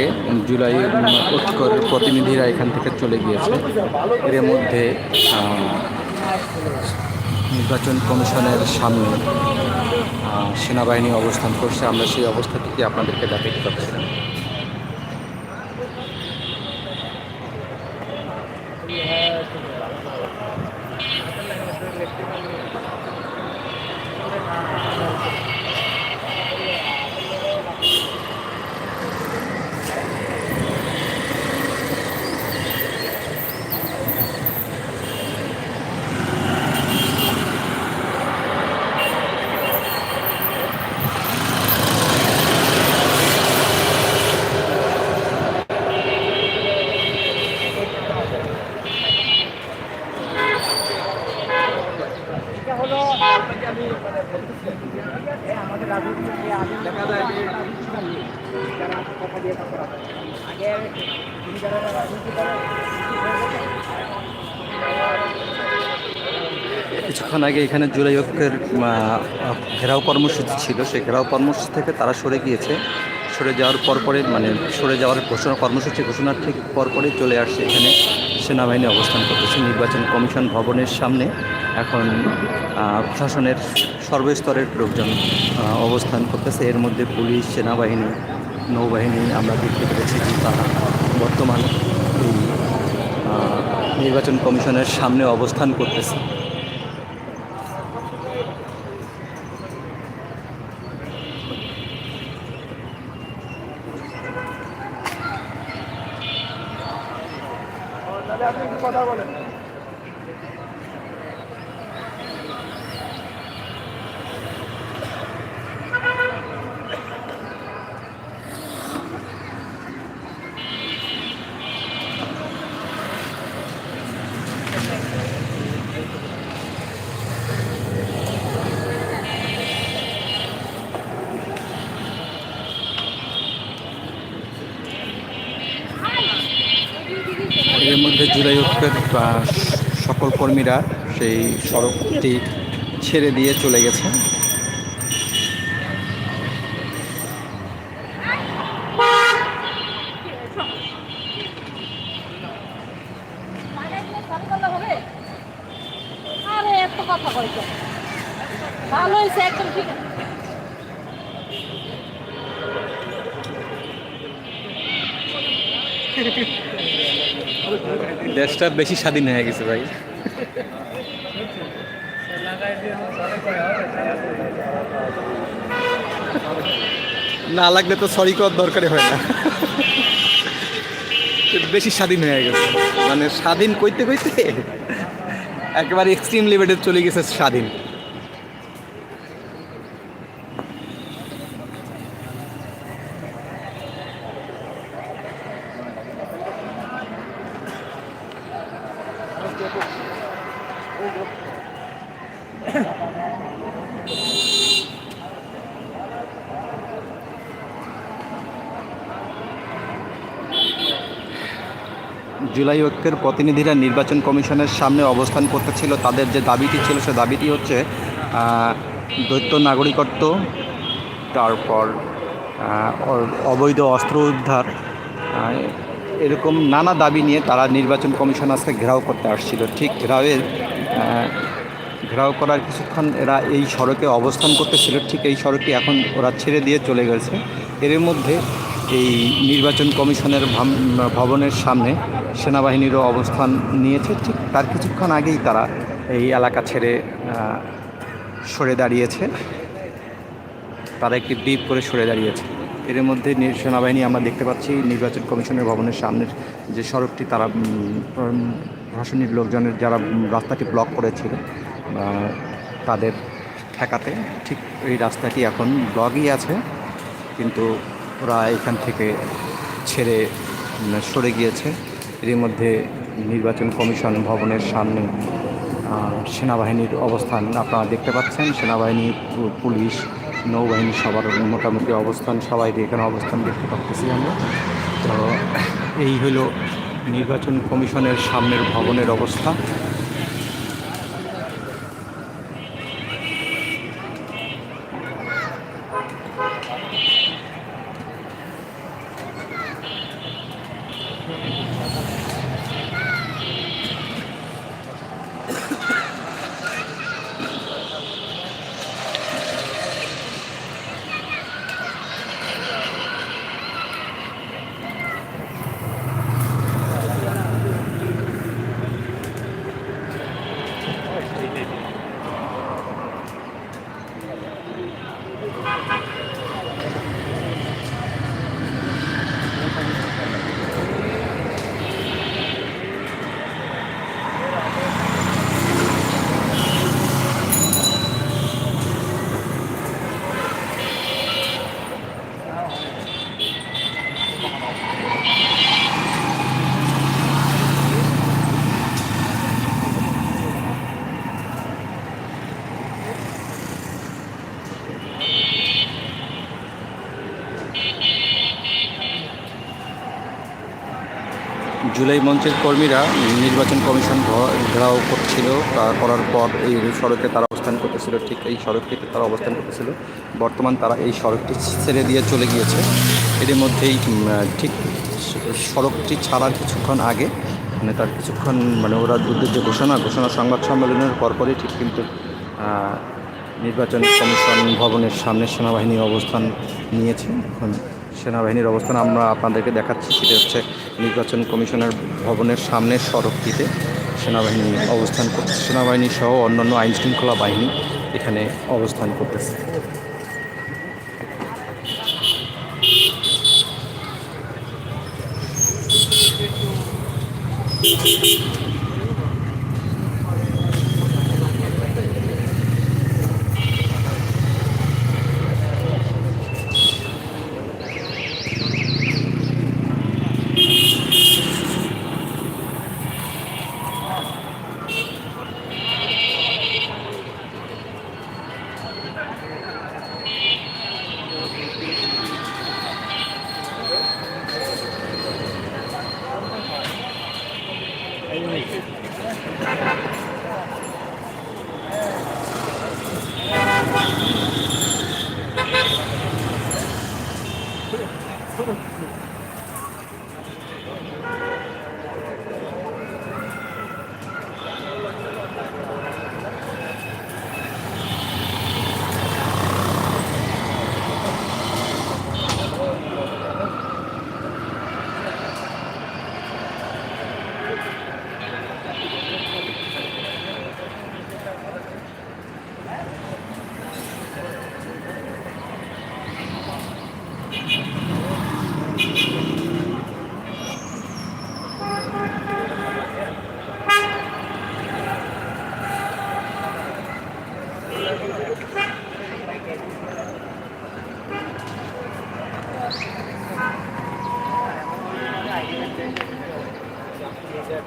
আগে জুলাই ঐক্যর প্রতিনিধিরা এখান থেকে চলে গিয়েছে। এর মধ্যে নির্বাচন কমিশনের সামনে সেনাবাহিনী অবস্থান করছে। আমরা সেই অবস্থা থেকে আপনাদেরকে দেখাতে পারছিলাম কিছুক্ষণ আগে এখানে জুলাই ঐক্যের ঘেরাও কর্মসূচি ছিল। সেই ঘেরাও কর্মসূচি থেকে তারা সরে গিয়েছে। সরে যাওয়ার পরপরে মানে সরে যাওয়ার ঘোষণা, কর্মসূচি ঘোষণার ঠিক পরপরই চলে আসছে এখানে। সেনাবাহিনী অবস্থান করতেছে, নির্বাচন কমিশন ভবনের সামনে। এখন প্রশাসনের সর্বস্তরের লোকজন অবস্থান করতেছে। এর মধ্যে পুলিশ, সেনাবাহিনী, নৌবাহিনী আমরা দেখতে পেরেছি যে তারা বর্তমান নির্বাচন কমিশনের সামনে অবস্থান করতেছে। এর মধ্যে জুলাই ঐক্যের সকল কর্মীরা সেই সড়কটি ছেড়ে দিয়ে চলে গেছে। আরে, এত কথা ভালো হয়েছে একদম ঠিক আছে দেশটা বেশি স্বাধীন হয়ে গেছে ভাই। না লাগলে তো সরি করার দরকারই হয় না। বেশি স্বাধীন হয়ে গেছে। মানে স্বাধীন কইতে কইতে একেবারে এক্সট্রিম লেভেলে চলে গেছে স্বাধীন। জুলাই ঐক্যের প্রতিনিধিরা নির্বাচন কমিশনের সামনে অবস্থান করতেছিল। তাদের যে দাবিটি ছিল, সে দাবিটি হচ্ছে দ্বৈত নাগরিকত্ব, তারপর অবৈধ অস্ত্র উদ্ধার এরকম নানা দাবি নিয়ে তারা নির্বাচন কমিশন আজকে ঘেরাও করতে আসছিল। ঠিক ঘেরাওয়ের ঘেরাও করার কিছুক্ষণ এরা এই সড়কে অবস্থান করতেছিল। ঠিক এই সড়কটি এখন ওরা ছেড়ে দিয়ে চলে গেছে। এর মধ্যে এই নির্বাচন কমিশনের ভবনের সামনে সেনাবাহিনীরও অবস্থান নিয়েছে। ঠিক তার কিছুক্ষণ আগেই তারা এই এলাকা ছেড়ে সরে দাঁড়িয়েছে। তারা একটি ডিপ করে সরে দাঁড়িয়েছে। এর মধ্যে সেনাবাহিনী আমরা দেখতে পাচ্ছি, নির্বাচন কমিশনের ভবনের সামনের যে সড়কটি, তারা প্রশাসনিক লোকজনের যারা রাস্তাটি ব্লক করেছিল তাদের ঠেকাতে ঠিক এই রাস্তাটি এখন ব্লকই আছে, কিন্তু ওরা এখান থেকে ছেড়ে সরে গিয়েছে। এর মধ্যে নির্বাচন কমিশন ভবনের সামনে সেনাবাহিনীর অবস্থান আপনারা দেখতে পাচ্ছেন। সেনাবাহিনী, পুলিশ নৌবাহিনী সবার মোটামুটি অবস্থান, সবাই এখানে অবস্থান দেখতে পাচ্ছি আমরা। তো এই হলো নির্বাচন কমিশনের সামনের ভবনের অবস্থা। জুলাই মঞ্চের কর্মীরা নির্বাচন কমিশন ঘেরাও করছিল। করার পর এই সড়কে তারা অবস্থান করতেছিল। ঠিক এই সড়কটিতে তারা অবস্থান করতেছিল। বর্তমান তারা এই সড়কটি ছেড়ে দিয়ে চলে গিয়েছে। এর মধ্যেই ঠিক সড়কটি ছাড়ার কিছুক্ষণ আগে মানে তার কিছুক্ষণ মানে ওরা যুদ্ধের যে ঘোষণা ঘোষণা সংবাদ সম্মেলনের পরপরই ঠিক কিন্তু নির্বাচন কমিশন ভবনের সামনে সেনাবাহিনীর অবস্থান নিয়েছে। সেনাবাহিনীর অবস্থান আমরা আপনাদেরকে দেখাচ্ছি। সেটা হচ্ছে নির্বাচন কমিশনার ভবনের সামনের সড়কটিতে সেনাবাহিনী অবস্থান করছে সেনাবাহিনী সহ অন্যান্য আইন শৃঙ্খলা বাহিনী এখানে অবস্থান করতেছে।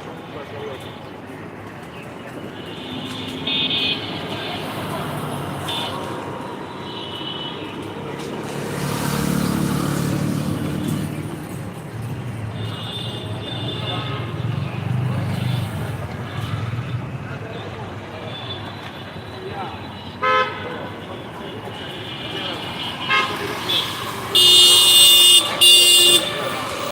Продолжение следует...